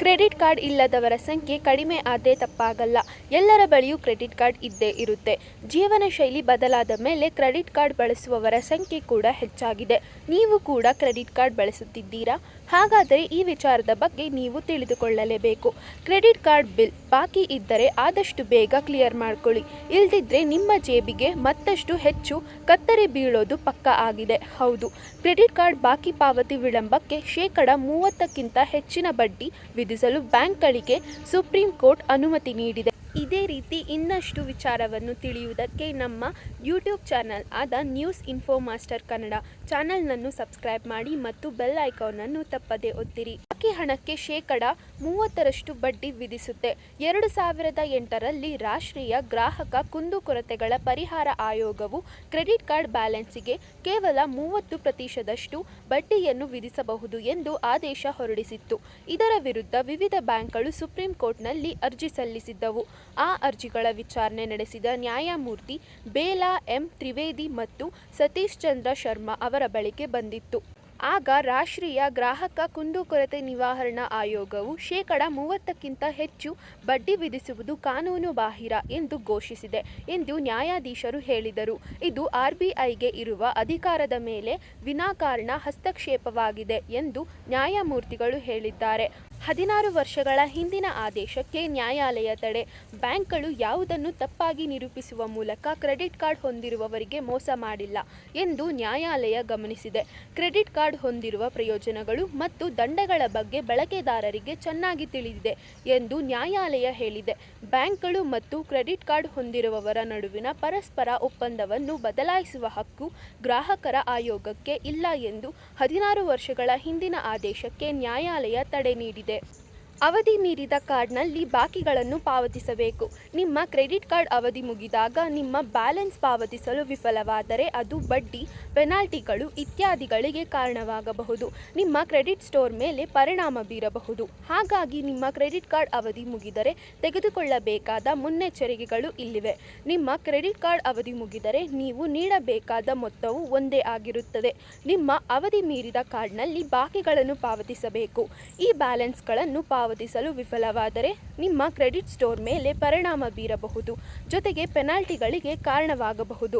Credit card ಇಲ್ಲದವರ ಸಂಖ್ಯೆ ಕಡಿಮೆ ಆದೇ ತಪ್ಪಾಗಲ್ಲ. ಎಲ್ಲರ ಬಳಿಯೂ ಕ್ರೆಡಿಟ್ ಕಾರ್ಡ್ ಇದ್ದೇ ಇರುತ್ತೆ. ಜೀವನ ಶೈಲಿ ಬದಲಾದ ಮೇಲೆ ಕ್ರೆಡಿಟ್ ಕಾರ್ಡ್ ಬಳಸುವವರ ಸಂಖ್ಯೆ ಕೂಡ ಹೆಚ್ಚಾಗಿದೆ. ನೀವು ಕೂಡ ಕ್ರೆಡಿಟ್ ಕಾರ್ಡ್ ಬಳಸುತ್ತಿದ್ದೀರಾ? ಹಾಗಾದರೆ ಈ ವಿಚಾರದ ಬಗ್ಗೆ ನೀವು ತಿಳಿದುಕೊಳ್ಳಲೇಬೇಕು. ಕ್ರೆಡಿಟ್ ಕಾರ್ಡ್ ಬಿಲ್ ಬಾಕಿ ಇದ್ದರೆ ಆದಷ್ಟು ಬೇಗ ಕ್ಲಿಯರ್ ಮಾಡ್ಕೊಳ್ಳಿ. ಇಲ್ದಿದ್ರೆ ನಿಮ್ಮ ಜೇಬಿಗೆ ಮತ್ತಷ್ಟು ಹೆಚ್ಚು ಕತ್ತರಿ ಬೀಳೋದು ಪಕ್ಕ ಆಗಿದೆ. ಹೌದು, ಕ್ರೆಡಿಟ್ ಕಾರ್ಡ್ ಬಾಕಿ ಪಾವತಿ ವಿಳಂಬಕ್ಕೆ ಶೇಕಡ ಮೂವತ್ತಕ್ಕಿಂತ ಹೆಚ್ಚಿನ ಬಡ್ಡಿ ವಿಧಿಸಲು ಬ್ಯಾಂಕ್ಗಳಿಗೆ ಸುಪ್ರೀಂ ಕೋರ್ಟ್ ಅನುಮತಿ ನೀಡಿದೆ. ಇದೇ ರೀತಿ ಇನ್ನಷ್ಟು ವಿಚಾರವನ್ನು ತಿಳಿಯುವುದಕ್ಕೆ ನಮ್ಮ ಯೂಟ್ಯೂಬ್ ಚಾನಲ್ ಆದ ನ್ಯೂಸ್ ಇನ್ಫೋ ಮಾಸ್ಟರ್ ಕನ್ನಡ ಚಾನಲ್ನನ್ನು ಸಬ್ಸ್ಕ್ರೈಬ್ ಮಾಡಿ ಮತ್ತು ಬೆಲ್ ಐಕಾನನ್ನು ತಪ್ಪದೇ ಒತ್ತಿರಿ. ಬಾಕಿ ಹಣಕ್ಕೆ ಶೇಕಡ ಮೂವತ್ತರಷ್ಟು ಬಡ್ಡಿ ವಿಧಿಸುತ್ತೆ. ಎರಡು ಸಾವಿರದ ಎಂಟರಲ್ಲಿ ರಾಷ್ಟ್ರೀಯ ಗ್ರಾಹಕ ಕುಂದುಕೊರತೆಗಳ ಪರಿಹಾರ ಆಯೋಗವು ಕ್ರೆಡಿಟ್ ಕಾರ್ಡ್ ಬ್ಯಾಲೆನ್ಸಿಗೆ ಕೇವಲ ಮೂವತ್ತು ಪ್ರತಿಶತದಷ್ಟು ಬಡ್ಡಿಯನ್ನು ವಿಧಿಸಬಹುದು ಎಂದು ಆದೇಶ ಹೊರಡಿಸಿತ್ತು. ಇದರ ವಿರುದ್ಧ ವಿವಿಧ ಬ್ಯಾಂಕ್ಗಳು ಸುಪ್ರೀಂ ಕೋರ್ಟ್ನಲ್ಲಿ ಅರ್ಜಿ ಸಲ್ಲಿಸಿದ್ದವು. ಆ ಅರ್ಜಿಗಳ ವಿಚಾರಣೆ ನಡೆಸಿದ ನ್ಯಾಯಮೂರ್ತಿ ಬೇಲಾ ಎಂ. ತ್ರಿವೇದಿ ಮತ್ತು ಸತೀಶ್ ಚಂದ್ರ ಶರ್ಮಾ ಅವರ ಬಳಿಗೆ ಬಂದಿತ್ತು. ಆಗ ರಾಷ್ಟ್ರೀಯ ಗ್ರಾಹಕ ಕುಂದುಕೊರತೆ ನಿವಾರಣಾ ಆಯೋಗವು ಶೇಕಡ ಮೂವತ್ತಕ್ಕಿಂತ ಹೆಚ್ಚು ಬಡ್ಡಿ ವಿಧಿಸುವುದು ಕಾನೂನು ಬಾಹಿರ ಎಂದು ಘೋಷಿಸಿದೆ ಎಂದು ನ್ಯಾಯಾಧೀಶರು ಹೇಳಿದರು. ಇದು ಆರ್ಬಿಐಗೆ ಇರುವ ಅಧಿಕಾರದ ಮೇಲೆ ವಿನಾಕಾರಣ ಹಸ್ತಕ್ಷೇಪವಾಗಿದೆ ಎಂದು ನ್ಯಾಯಮೂರ್ತಿಗಳು ಹೇಳಿದ್ದಾರೆ. ಹದಿನಾರು ವರ್ಷಗಳ ಹಿಂದಿನ ಆದೇಶಕ್ಕೆ ನ್ಯಾಯಾಲಯ ತಡೆ. ಬ್ಯಾಂಕ್ಗಳು ಯಾವುದನ್ನು ತಪ್ಪಾಗಿ ನಿರೂಪಿಸುವ ಮೂಲಕ ಕ್ರೆಡಿಟ್ ಕಾರ್ಡ್ ಹೊಂದಿರುವವರಿಗೆ ಮೋಸ ಮಾಡಿಲ್ಲ ಎಂದು ನ್ಯಾಯಾಲಯ ಗಮನಿಸಿದೆ. ಕ್ರೆಡಿಟ್ ಕಾರ್ಡ್ ಹೊಂದಿರುವ ಪ್ರಯೋಜನಗಳು ಮತ್ತು ದಂಡಗಳ ಬಗ್ಗೆ ಬಳಕೆದಾರರಿಗೆ ಚೆನ್ನಾಗಿ ತಿಳಿದಿದೆ ಎಂದು ನ್ಯಾಯಾಲಯ ಹೇಳಿದೆ. ಬ್ಯಾಂಕ್ಗಳು ಮತ್ತು ಕ್ರೆಡಿಟ್ ಕಾರ್ಡ್ ಹೊಂದಿರುವವರ ನಡುವಿನ ಪರಸ್ಪರ ಒಪ್ಪಂದವನ್ನು ಬದಲಾಯಿಸುವ ಹಕ್ಕು ಗ್ರಾಹಕರ ಆಯೋಗಕ್ಕೆ ಇಲ್ಲ ಎಂದು ಹದಿನಾರು ವರ್ಷಗಳ ಹಿಂದಿನ ಆದೇಶಕ್ಕೆ ನ್ಯಾಯಾಲಯ ತಡೆ ನೀಡಿದೆ. it. ಅವಧಿ ಮೀರಿದ ಕಾರ್ಡ್ನಲ್ಲಿ ಬಾಕಿಗಳನ್ನು ಪಾವತಿಸಬೇಕು. ನಿಮ್ಮ ಕ್ರೆಡಿಟ್ ಕಾರ್ಡ್ ಅವಧಿ ಮುಗಿದಾಗ ನಿಮ್ಮ ಬ್ಯಾಲೆನ್ಸ್ ಪಾವತಿಸಲು ವಿಫಲವಾದರೆ ಅದು ಬಡ್ಡಿ, ಪೆನಾಲ್ಟಿಗಳು ಇತ್ಯಾದಿಗಳಿಗೆ ಕಾರಣವಾಗಬಹುದು. ನಿಮ್ಮ ಕ್ರೆಡಿಟ್ ಸ್ಟೋರ್ ಮೇಲೆ ಪರಿಣಾಮ ಬೀರಬಹುದು. ಹಾಗಾಗಿ ನಿಮ್ಮ ಕ್ರೆಡಿಟ್ ಕಾರ್ಡ್ ಅವಧಿ ಮುಗಿದರೆ ತೆಗೆದುಕೊಳ್ಳಬೇಕಾದ ಮುನ್ನೆಚ್ಚರಿಕೆಗಳು ಇಲ್ಲಿವೆ. ನಿಮ್ಮ ಕ್ರೆಡಿಟ್ ಕಾರ್ಡ್ ಅವಧಿ ಮುಗಿದರೆ ನೀವು ನೀಡಬೇಕಾದ ಮೊತ್ತವು ಒಂದೇ ಆಗಿರುತ್ತದೆ. ನಿಮ್ಮ ಅವಧಿ ಮೀರಿದ ಕಾರ್ಡ್ನಲ್ಲಿ ಬಾಕಿಗಳನ್ನು ಪಾವತಿಸಬೇಕು. ಈ ಬ್ಯಾಲೆನ್ಸ್ಗಳನ್ನು ಪಾವತಿಸಲು ವಿಫಲವಾದರೆ ನಿಮ್ಮ ಕ್ರೆಡಿಟ್ ಸ್ಟೋರ್ ಮೇಲೆ ಪರಿಣಾಮ ಬೀರಬಹುದು. ಜೊತೆಗೆ ಪೆನಾಲ್ಟಿಗಳಿಗೆ ಕಾರಣವಾಗಬಹುದು.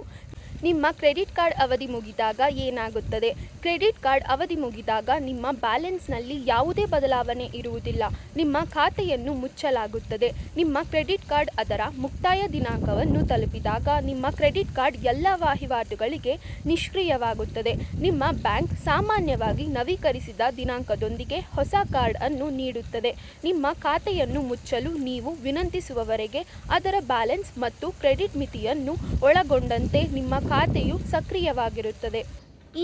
ನಿಮ್ಮ ಕ್ರೆಡಿಟ್ ಕಾರ್ಡ್ ಅವಧಿ ಮುಗಿದಾಗ ಏನಾಗುತ್ತದೆ? ಕ್ರೆಡಿಟ್ ಕಾರ್ಡ್ ಅವಧಿ ಮುಗಿದಾಗ ನಿಮ್ಮ ಬ್ಯಾಲೆನ್ಸ್ನಲ್ಲಿ ಯಾವುದೇ ಬದಲಾವಣೆ ಇರುವುದಿಲ್ಲ. ನಿಮ್ಮ ಖಾತೆಯನ್ನು ಮುಚ್ಚಲಾಗುತ್ತದೆ. ನಿಮ್ಮ ಕ್ರೆಡಿಟ್ ಕಾರ್ಡ್ ಅದರ ಮುಕ್ತಾಯ ದಿನಾಂಕವನ್ನು ತಲುಪಿದಾಗ ನಿಮ್ಮ ಕ್ರೆಡಿಟ್ ಕಾರ್ಡ್ ಎಲ್ಲ ವಹಿವಾಟುಗಳಿಗೆ ನಿಷ್ಕ್ರಿಯವಾಗುತ್ತದೆ. ನಿಮ್ಮ ಬ್ಯಾಂಕ್ ಸಾಮಾನ್ಯವಾಗಿ ನವೀಕರಿಸಿದ ದಿನಾಂಕದೊಂದಿಗೆ ಹೊಸ ಕಾರ್ಡ್ ಅನ್ನು ನೀಡುತ್ತದೆ. ನಿಮ್ಮ ಖಾತೆಯನ್ನು ಮುಚ್ಚಲು ನೀವು ವಿನಂತಿಸುವವರೆಗೆ ಅದರ ಬ್ಯಾಲೆನ್ಸ್ ಮತ್ತು ಕ್ರೆಡಿಟ್ ಮಿತಿಯನ್ನು ಒಳಗೊಂಡಂತೆ ನಿಮ್ಮ ಖಾತೆಯು ಸಕ್ರಿಯವಾಗಿರುತ್ತದೆ.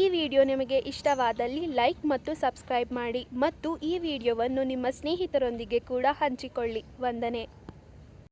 ಈ ವಿಡಿಯೋ ನಿಮಗೆ ಇಷ್ಟವಾದಲ್ಲಿ ಲೈಕ್ ಮತ್ತು ಸಬ್ಸ್ಕ್ರೈಬ್ ಮಾಡಿ ಮತ್ತು ಈ ವಿಡಿಯೋವನ್ನು ನಿಮ್ಮ ಸ್ನೇಹಿತರೊಂದಿಗೆ ಕೂಡ ಹಂಚಿಕೊಳ್ಳಿ. ವಂದನೆ.